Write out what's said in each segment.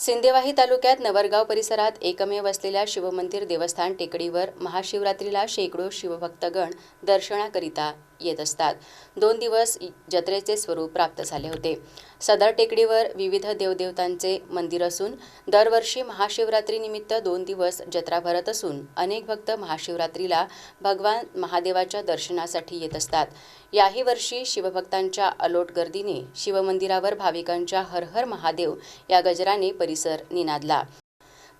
सिंदेवाही तालुक्यात नवरगाव परिसरात एकमेव असलेल्या शिवमंदिर देवस्थान टेकडीवर महाशिवरात्रीला शेकडो शिवभक्तगण दर्शनाकरिता येत असतात. दोन दिवस जत्रेचे स्वरूप प्राप्त झाले होते. सदर टेकडीवर विविध देवदेवतांचे मंदिर असून दरवर्षी महाशिवरात्रीनिमित्त दोन दिवस जत्रा भरत असून अनेक भक्त महाशिवरात्रीला भगवान महादेवाच्या दर्शनासाठी येत असतात. याही वर्षी शिवभक्तांच्या अलोट गर्दीने शिवमंदिरावर भाविकांच्या हर हर महादेव या गजराने परिसर निनादला.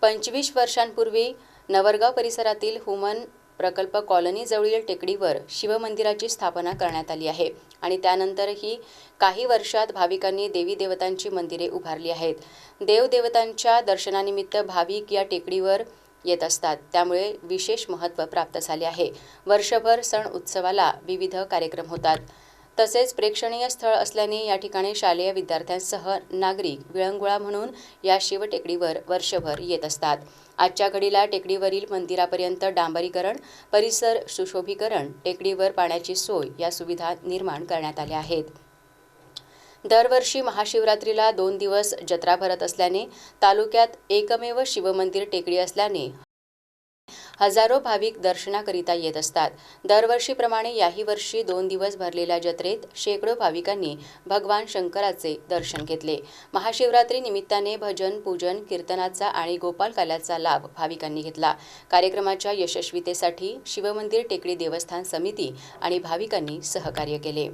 पंचवीस वर्षांपूर्वी नवरगाव परिसरातील हुमन प्रकल्प कॉलनीजवळील टेकडीवर शिवमंदिराची स्थापना करण्यात आली आहे. आणि त्यानंतरही काही वर्षात भाविकांनी देवी देवतांची मंदिरे उभारली आहेत. देवदेवतांच्या दर्शनानिमित्त भाविक या टेकडीवर येत असतात. त्यामुळे विशेष महत्त्व प्राप्त झाले आहे. वर्षभर सण उत्सवाला विविध कार्यक्रम होतात. तसेच प्रेक्षणीय स्थळ असल्याने या ठिकाणी शालेय विद्यार्थ्यांसह नागरिक विळंगुळा म्हणून या शिवटेकडीवर वर्षभर येत असतात. आजच्या घडीला टेकडीवरील मंदिरापर्यंत डांबरीकरण परिसर सुशोभीकरण टेकडीवर पाण्याची सोय या सुविधा निर्माण करण्यात आल्या आहेत. दरवर्षी महाशिवरात्रीला दोन दिवस जत्रा भरत असल्याने तालुक्यात एकमेव शिवमंदिर टेकडी असल्याने हजारो भाविक दर्शनाकरिता येत असतात. दरवर्षीप्रमाणे याही वर्षी दोन दिवस भरलेल्या जत्रेत शेकडो भाविकांनी भगवान शंकराचे दर्शन घेतले. महाशिवरात्री निमित्ताने भजन पूजन कीर्तनाचा आणि गोपालकाल्याचा लाभ भाविकांनी घेतला. कार्यक्रमाच्या यशस्वीतेसाठी शिवमंदिर टेकडी देवस्थान समिती आणि भाविकांनी सहकार्य केले.